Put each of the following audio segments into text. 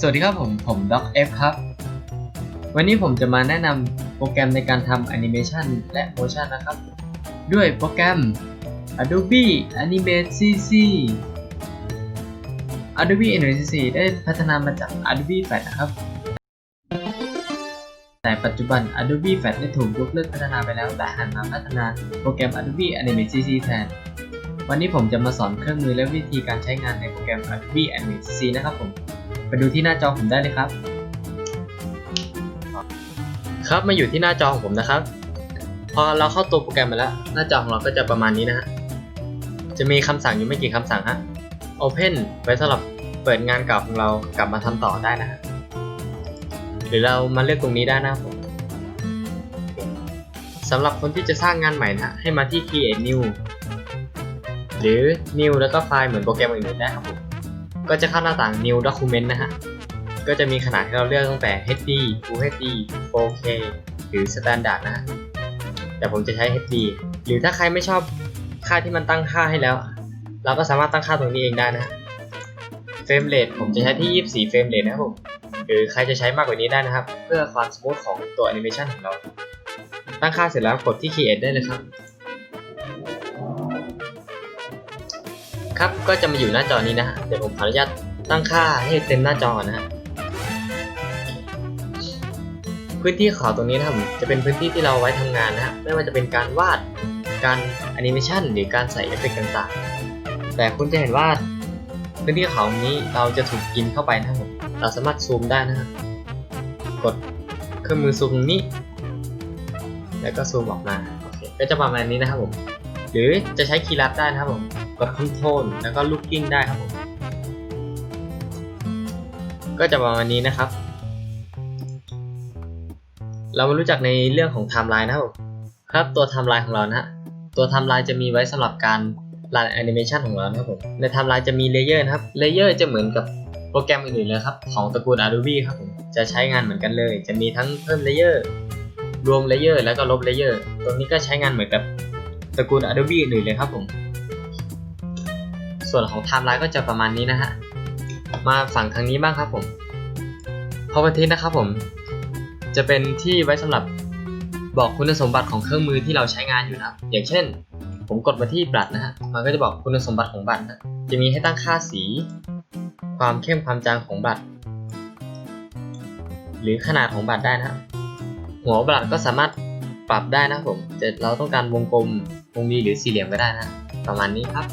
สวัสดีครับผมผม Doc F ครับ วันนี้ผมจะมาแนะนำโปรแกรมในการทำแอนิเมชันและโมชันนะครับ ด้วยโปรแกรม Adobe Animate CC Adobe Animate CC ได้พัฒนามาจาก Adobe Flash นะครับ แต่ปัจจุบัน Adobe Flash ได้ถูกยกเลิกพัฒนาไปแล้วและหันมาพัฒนาโปรแกรม Adobe Animate CC แทน วันนี้ผมจะมาสอนเครื่องมือและวิธีการใช้งานในโปรแกรม Adobe Animate CC นะครับผม ไปดูที่หน้าจอผมได้เลยครับ ครับมาอยู่ที่หน้าจอของผมนะครับ พอเราเข้าตัวโปรแกรมมาแล้ว หน้าจอของเราก็จะประมาณนี้นะฮะจะมีคำสั่งอยู่ไม่กี่คำสั่งฮะ Open ไว้สำหรับเปิดงานเก่าของเรากลับมาทำต่อได้นะฮะหรือเรามาเลือกตรงนี้ได้นะครับผมสำหรับคนที่จะสร้างงานใหม่นะฮะให้มาที่ Create New หรือ New แล้วก็ไฟล์เหมือนโปรแกรมอื่นๆได้ครับผม ก็จะเข้าหน้าต่าง New Document นะฮะ ก็จะมีขนาดให้เราเลือกตั้งแต่ HD Full HD 4K หรือ Standard นะฮะ แต่ผมจะใช้ HD หรือถ้าใครไม่ชอบค่าที่มันตั้งค่าให้แล้ว เราก็สามารถตั้งค่าตรงนี้เองได้นะฮะเฟรมเรทผมจะใช้ที่ 24 เฟรมเรทนะครับผมหรือใครจะใช้มากกว่านี้ได้นะครับ เพื่อความสมูทของตัวแอนิเมชันของเรา ตั้งค่าเสร็จแล้วกดที่ Create ได้เลยครับ ครับก็จะมาอยู่หน้าจอนี้นะฮะเดี๋ยวผมขออนุญาตตั้งค่าให้เต็มหน้าจอนะฮะพื้นที่ขาวตรงนี้นะครับผมจะเป็นพื้นที่ที่เราไว้ทำงานนะฮะไม่ว่าจะเป็นการวาดการแอนิเมชันหรือการใส่เอฟเฟกต์ต่างๆ แต่คุณจะเห็นว่าพื้นที่ขาวนี้เราจะถูกกินเข้าไปนะครับผมเราสามารถซูมได้นะฮะกดเครื่องมือซูมนี้ แล้วก็ซูมออกมาโอเคก็จะประมาณนี้นะครับผมหรือจะใช้คีย์ลัดได้นะครับผม กดคอนโทรลแล้วก็ลูกกิ้งได้ครับผมก็จะประมาณนี้นะครับ เรามารู้จักในเรื่องของไทม์ไลน์นะครับครับตัวไทม์ไลน์ของเรานะฮะตัวไทม์ไลน์จะมีไว้สำหรับการรันแอนิเมชันของเรานะครับผมในไทม์ไลน์จะมีเลเยอร์นะครับเลเยอร์จะเหมือนกับโปรแกรมอื่นๆเลยครับของตระกูล Adobe ครับผมจะใช้งานเหมือนกันเลย จะมีทั้งเพิ่มเลเยอร์รวมเลเยอร์แล้วก็ลบเลเยอร์ตรงนี้ก็ใช้งานเหมือนกับตระกูล Adobe อื่นๆเลยครับผม ส่วนของไทม์ไลน์ก็จะประมาณนี้นะฮะ มาฝั่งทางนี้บ้างครับผม property นะครับผม จะเป็นที่ไว้สำหรับบอกคุณสมบัติของเครื่องมือที่เราใช้งานอยู่นะครับ อย่างเช่น ผมกดมาที่บัตรนะฮะ มันก็จะบอกคุณสมบัติของบัตรนะ จะมีให้ตั้งค่าสี ความเข้มความจางของบัตร หรือขนาดของบัตรได้นะหัวบัตรก็สามารถปรับได้นะผมจะเราต้องการวงกลม วงรีหรือสี่เหลี่ยมก็ได้นะ ประมาณนี้ครับ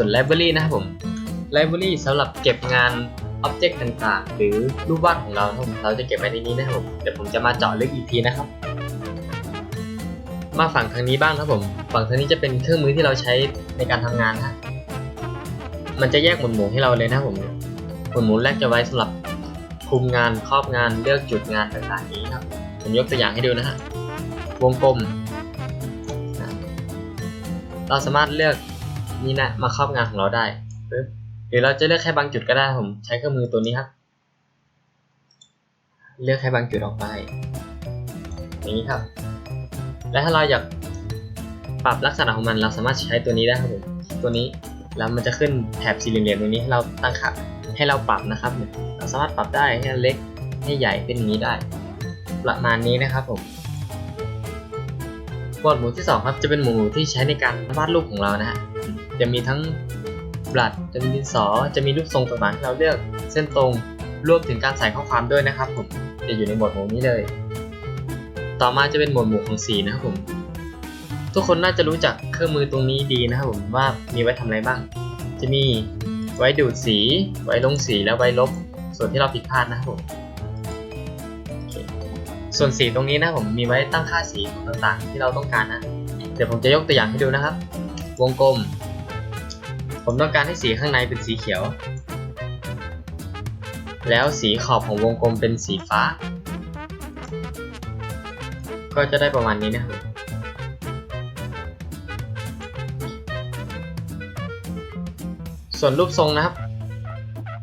ส่วน library นะครับผม library สำหรับเก็บงาน object ต่างๆ หรือรูปวาดของเราครับเราจะเก็บไว้ในนี้นะครับผมเดี๋ยวผมจะมาเจาะลึกอีกทีนะครับ มาฝั่งทางนี้บ้างครับผม ฝั่งทางนี้จะเป็นเครื่องมือที่เราใช้ในการทำงานนะมันจะแยกหมวดหมู่ให้เราเลยนะครับผมหมวดหมู่แรกจะไว้สำหรับคุมงานครอบงานเลือกจุดงานต่างๆนี้ครับ ผมยกตัวอย่างให้ดูนะฮะวงกลม เราสามารถเลือก นี่นะมาครอบงานของเราได้ปึ๊บหรือเราจะเลือกแค่บางจุดก็ได้ผมใช้เครื่องมือตัวนี้ครับ เลือกแค่บางจุดออกไป อย่างนี้ครับ และถ้าเราอยากปรับลักษณะของมันเราสามารถใช้ตัวนี้ได้ครับผมตัวนี้แล้วมันจะขึ้นแถบสี่เหลี่ยมๆตรงนี้ให้เราตั้งค่าให้เราปรับนะครับ เราสามารถปรับได้ให้เล็กให้ใหญ่เป็นอย่างนี้ได้ ประมาณนี้นะครับผมหมวดหมู่ที่2ครับจะเป็นหมวดหมู่ที่ใช้ในการวาดรูปของเรานะฮะ จะมีทั้งบลัดจะมีดินสอ จะมีรูปทรงต่างๆที่เราเลือก เส้นตรง รวมถึงการใส่ข้อความด้วยนะครับผม จะอยู่ในหมวดหมู่นี้เลย ต่อมาจะเป็นหมวดหมู่ของสีนะครับผม ทุกคนน่าจะรู้จักเครื่องมือตรงนี้ดีนะครับผมว่ามีไว้ทำอะไรบ้าง จะมีไว้ดูดสี ไว้ลงสี และไว้ลบ ส่วนที่เราผิดพลาดนะครับผม ส่วนสีตรงนี้นะผมมีไว้ตั้งค่าสีต่างๆ ที่เราต้องการนะ เดี๋ยวผมจะยกตัวอย่างให้ดูนะครับ วงกลม ผมต้องการให้สีข้างในเป็นสีเขียว แล้วสีขอบของวงกลมเป็นสีฟ้า ก็จะได้ประมาณนี้นะครับส่วนรูปทรงนะครับ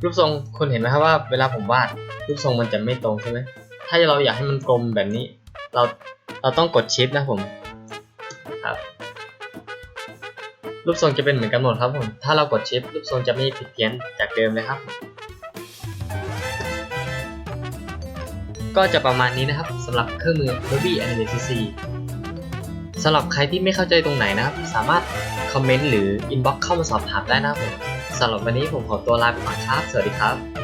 รูปทรงคุณเห็นไหมครับว่าเวลาผมวาดรูปทรงมันจะไม่ตรงใช่ไหมถ้าเราอยากให้มันกลมแบบนี้ เราเราต้องกดชิปนะผมครับ รูปทรงจะเป็นเหมือนกันหมดครับผม ถ้าเรากดชิป รูปทรงจะไม่ผิดเพี้ยนจากเดิมเลยครับ ก็จะประมาณนี้นะครับสำหรับเครื่องมือ Adobe Animate CC สำหรับใครที่ไม่เข้าใจตรงไหนนะครับ สามารถคอมเมนต์หรืออินบ็อกซ์เข้ามาสอบถามได้นะครับผมสำหรับวันนี้ผมขอตัวลาไปก่อนครับ สวัสดีครับ